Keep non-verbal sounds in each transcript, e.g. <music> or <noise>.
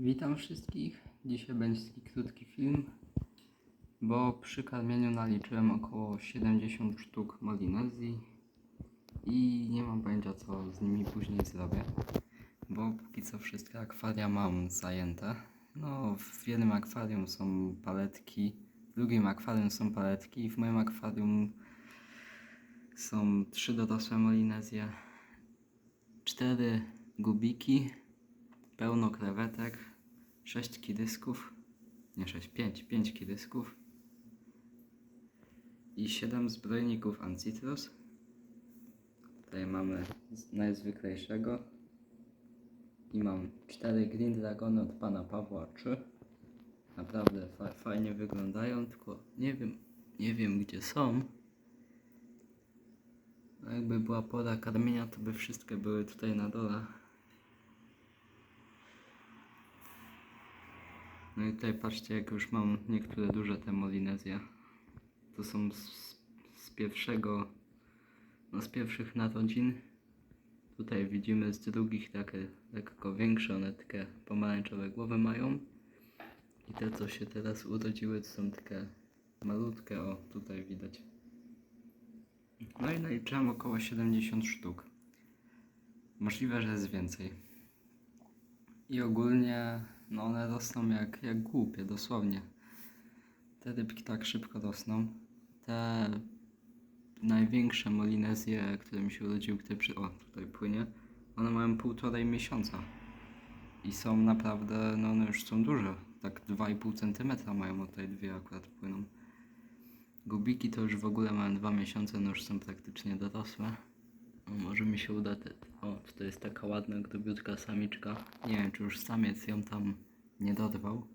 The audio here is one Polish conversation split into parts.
Witam wszystkich. Dzisiaj będzie taki krótki film, bo przy karmieniu naliczyłem około 70 sztuk Molinezji i nie mam pojęcia co z nimi później zrobię, bo póki co wszystkie akwaria mam zajęte. No, w jednym akwarium są paletki, w drugim akwarium są paletki i w moim akwarium są trzy dorosłe Molinezje, cztery gubiki, pełno krewetek, 6 kidysków, nie 6, 5, 5 kidysków i 7 zbrojników Ancitrus. Tutaj mamy najzwyklejszego i mam 4 Green Dragony od pana Pawła 3. Naprawdę fa- fajnie wyglądają, tylko nie wiem, nie wiem gdzie są. No jakby była pora karmienia, to by wszystkie były tutaj na dole. No i tutaj patrzcie, jak już mam niektóre duże te Molinezje. To są z, z pierwszego, no z pierwszych narodzin. Tutaj widzimy z drugich takie lekko większe, one takie pomarańczowe głowy mają. I te, co się teraz urodziły, to są takie malutkie, o tutaj widać. No i naliczyłem około 70 sztuk. Możliwe, że jest więcej. I ogólnie no one rosną jak, jak głupie, dosłownie. Te rybki tak szybko rosną. Te największe molinezje, które mi się urodziły, które przy... O, tutaj płynie. One mają półtorej miesiąca. I są naprawdę, no one już są duże. Tak 2,5 cm mają, tutaj dwie akurat płyną. Gubiki to już w ogóle mają dwa miesiące, no już są praktycznie dorosłe. Się uda te... O, to jest taka ładna, grubiutka samiczka. Nie wiem, czy już samiec ją tam nie dorwał.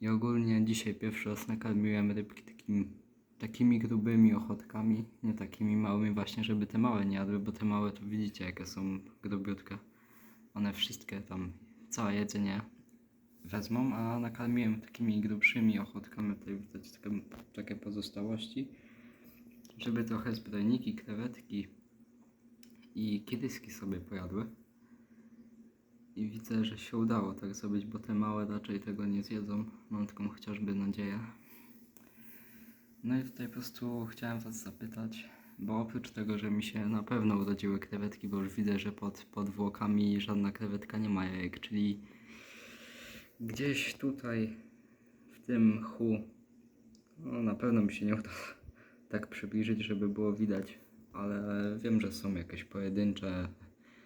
I ogólnie dzisiaj pierwszy raz nakarmiłem rybki takim, takimi grubymi ochotkami, nie takimi małymi właśnie, żeby te małe nie jadły, bo te małe to widzicie jakie są grubiutkie. One wszystkie tam, całe jedzenie wezmą, a nakarmiłem takimi grubszymi ochotkami, tutaj widać takie, takie pozostałości, żeby trochę zbrojniki, krewetki i kiedyski sobie pojadły. I widzę, że się udało tak zrobić, bo te małe raczej tego nie zjedzą. Mam taką chociażby nadzieję. No i tutaj po prostu chciałem Was zapytać, bo oprócz tego, że mi się na pewno urodziły krewetki, bo już widzę, że pod, pod włokami żadna krewetka nie ma jajek, czyli gdzieś tutaj w tym chu, no na pewno mi się nie uda <laughs> tak przybliżyć, żeby było widać, ale wiem, że są jakieś pojedyncze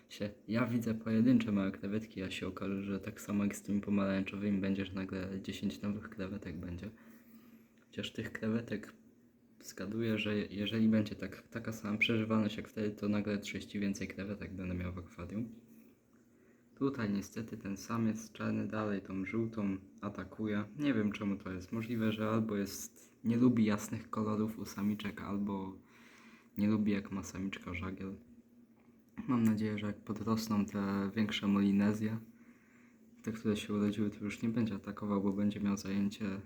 się. Ja widzę pojedyncze małe krewetki, a się okaże, że tak samo jak z tymi pomarańczowymi będzie, że nagle 10 nowych krewetek będzie. Chociaż tych krewetek zgaduję, że jeżeli będzie tak, taka sama przeżywalność jak wtedy, to nagle 30 więcej krewetek będę miał w akwarium. Tutaj niestety ten samiec czarny dalej tą żółtą atakuje. Nie wiem czemu to jest. Możliwe, że albo jest nie lubi jasnych kolorów u samiczek, albo nie lubi jak ma samiczka żagiel. Mam nadzieję, że jak podrosną te większe molinezje, te, które się urodziły, to już nie będzie atakował, bo będzie miał zajęcie.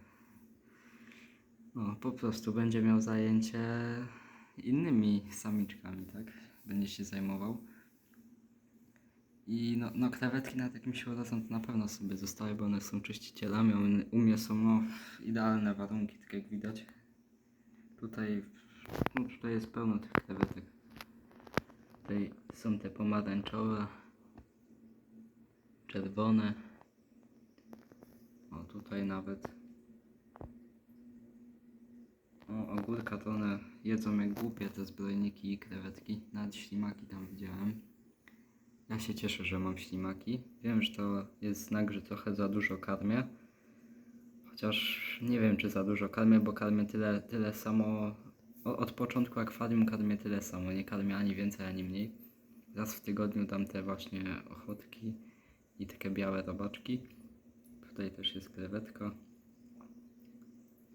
No, po prostu będzie miał zajęcie innymi samiczkami, tak? Będzie się zajmował. I no, no krewetki na takim się urodzą to na pewno sobie zostały, bo one są czyścicielami, u mnie są no, idealne warunki, tak jak widać. Tutaj, no, tutaj jest pełno tych krewetek. Tutaj są te pomarańczowe, czerwone. O, tutaj nawet. O, ogórka to one jedzą jak głupie te zbrojniki i krewetki. Nawet ślimaki tam widziałem. Ja się cieszę, że mam ślimaki. Wiem, że to jest znak, że trochę za dużo karmię. Chociaż nie wiem, czy za dużo karmię, bo karmię tyle, tyle samo. Od początku akwarium karmię tyle samo. Nie karmię ani więcej, ani mniej. Raz w tygodniu dam te właśnie ochotki i takie białe robaczki. Tutaj też jest krewetka.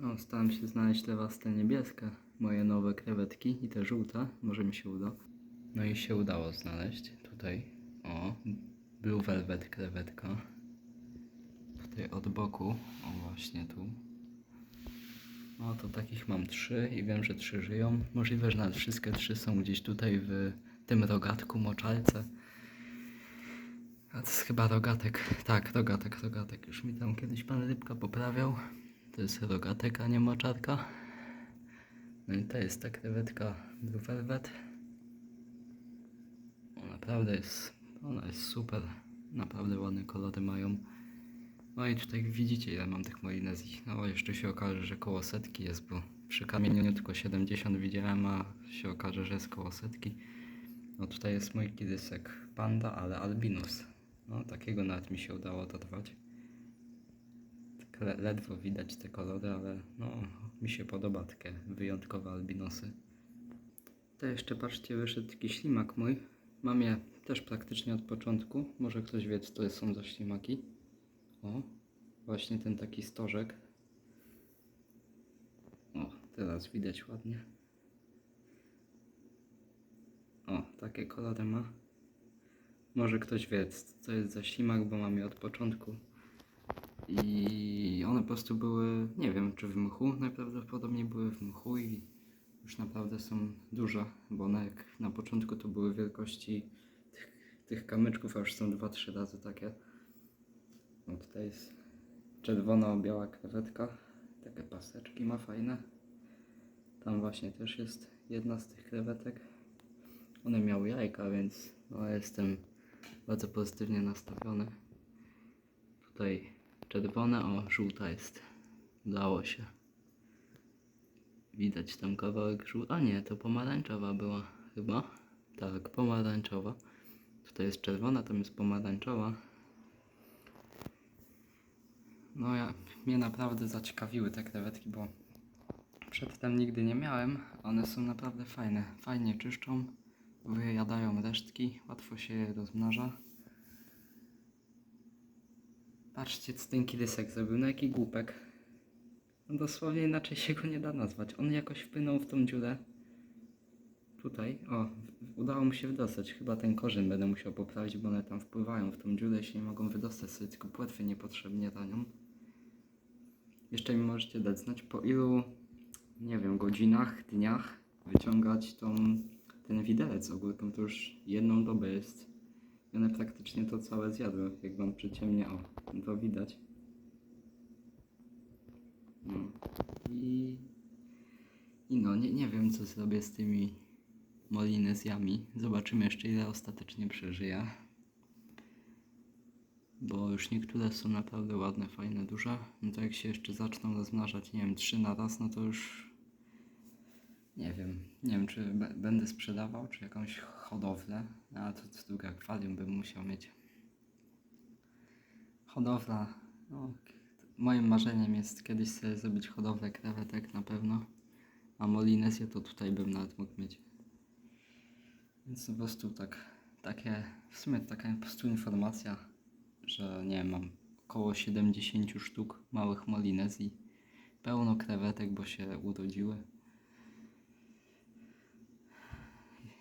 O, staram się znaleźć teraz te niebieskie, moje nowe krewetki i te żółte. Może mi się uda. No i się udało znaleźć. Tutaj, o, Blue Velvet krewetka. Tutaj od boku, o właśnie tu. No to takich mam trzy i wiem, że trzy żyją. Możliwe, że nawet wszystkie trzy są gdzieś tutaj w tym rogatku, moczalce. to jest chyba rogatek. Tak, rogatek, rogatek. Już mi tam kiedyś pan Rybka poprawiał. To jest rogatek, a nie moczarka. No i to jest ta krewetka Blue Velvet. O, naprawdę jest, ona jest super. Naprawdę ładne kolory mają. No i tutaj widzicie ile mam tych molinezji. No jeszcze się okaże, że koło setki jest, bo przy kamieniu tylko 70 widziałem, a się okaże, że jest koło setki. No tutaj jest mój kidysek panda, ale albinus. No takiego nawet mi się udało dotrwać. Tak le- ledwo widać te kolory, ale no mi się podoba takie wyjątkowe albinosy. To jeszcze patrzcie, wyszedł taki ślimak mój. Mam je też praktycznie od początku. Może ktoś wie, co to są za ślimaki. O, właśnie ten taki stożek. O, teraz widać ładnie. O, takie kolory ma. Może ktoś wie, co jest za ślimak, bo mam je od początku. I one po prostu były, nie wiem, czy w mchu, najprawdopodobniej były w mchu i już naprawdę są duże, bo one jak na początku to były wielkości tych, tych kamyczków, a już są 2-3 razy takie. No tutaj jest czerwono-biała krewetka, takie paseczki ma fajne. Tam właśnie też jest jedna z tych krewetek. One miały jajka, więc no, jestem bardzo pozytywnie nastawiony. Tutaj czerwone, o żółta jest. Udało się. Widać tam kawałek żółta. A nie, to pomarańczowa była chyba. Tak, pomarańczowa. Tutaj jest czerwona, tam jest pomarańczowa. No ja, mnie naprawdę zaciekawiły te krewetki, bo przedtem nigdy nie miałem. One są naprawdę fajne. Fajnie czyszczą, wyjadają resztki, łatwo się je rozmnaża. Patrzcie, co ten zrobił, no jaki głupek. No dosłownie inaczej się go nie da nazwać. On jakoś wpłynął w tą dziurę. Tutaj, o, udało mu się wydostać. Chyba ten korzeń będę musiał poprawić, bo one tam wpływają w tą dziurę i się nie mogą wydostać sobie, tylko płetwy niepotrzebnie ranią. Jeszcze mi możecie dać znać, po ilu, nie wiem, godzinach, dniach wyciągać tą, ten widelec ogórką. To już jedną dobę jest. I one praktycznie to całe zjadły. Jak wam przyciemnie, o, to widać. No. I, I no, nie, nie wiem co zrobię z tymi molinezjami. Zobaczymy jeszcze ile ostatecznie przeżyję. Bo już niektóre są naprawdę ładne, fajne, duże. No to jak się jeszcze zaczną rozmnażać, nie wiem, trzy na raz, no to już nie wiem. Nie wiem, czy będę sprzedawał, czy jakąś hodowlę. A to, to drugie akwarium bym musiał mieć. Hodowla. No, moim marzeniem jest kiedyś sobie zrobić hodowlę krewetek na pewno. A molinezję to tutaj bym nawet mógł mieć. Więc po prostu tak, takie, w sumie taka po prostu informacja, że nie mam około 70 sztuk małych molinezji. Pełno krewetek, bo się urodziły.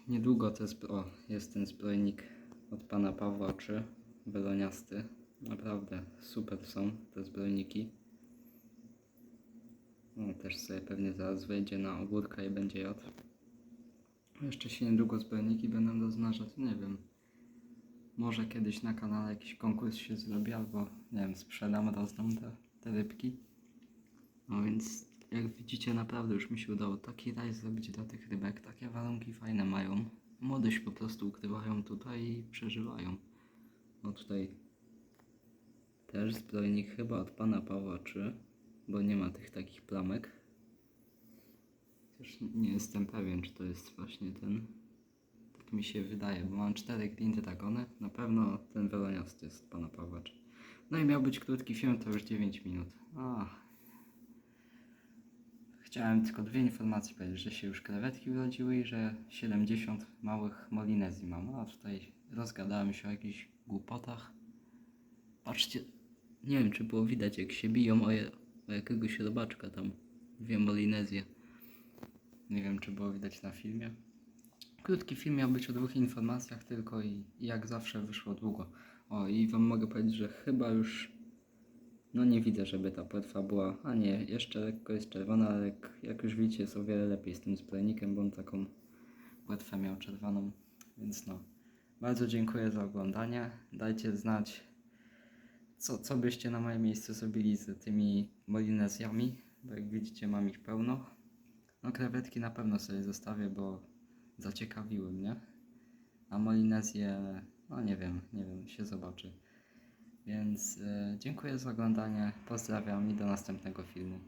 Niedługo to jest, o, jest ten zbrojnik od pana Pawła 3, beloniasty. Naprawdę super są te zbrojniki. No, też sobie pewnie zaraz wejdzie na ogórka i będzie jadł. Jeszcze się niedługo zbrojniki będą rozmnażać, nie wiem. Może kiedyś na kanale jakiś konkurs się zrobi, albo nie wiem, sprzedam, rozdam te, te rybki. No więc jak widzicie naprawdę już mi się udało taki raj zrobić dla tych rybek. Takie warunki fajne mają. Młode się po prostu ukrywają tutaj i przeżywają. No tutaj też zbrojnik chyba od pana Pawła 3, bo nie ma tych takich plamek. Nie jestem pewien, czy to jest właśnie ten. Mi się wydaje, bo mam cztery Green Dragony. Na pewno ten weloniasty jest pana Pawła 3. No i miał być krótki film, to już 9 minut. Chciałem tylko dwie informacje powiedzieć, że się już krewetki urodziły i że 70 małych molinezji mam. A tutaj rozgadałem się o jakichś głupotach. Patrzcie, nie wiem czy było widać jak się biją o, je, o jakiegoś robaczka tam. Dwie molinezje. Nie wiem czy było widać na filmie. Krótki film miał być o dwóch informacjach tylko i, jak zawsze wyszło długo. O i wam mogę powiedzieć, że chyba już no nie widzę, żeby ta płetwa była, a nie, jeszcze lekko jest czerwona, ale jak, już widzicie jest o wiele lepiej z tym zbrojnikiem, bo on taką płetwę miał czerwoną, więc no. Bardzo dziękuję za oglądanie. Dajcie znać, co, co byście na moim miejscu zrobili z tymi molinezjami, bo jak widzicie mam ich pełno. No krewetki na pewno sobie zostawię, bo zaciekawiły mnie. A molinezję, no nie wiem, nie wiem, się zobaczy. Więc e, dziękuję za oglądanie, pozdrawiam i do następnego filmu.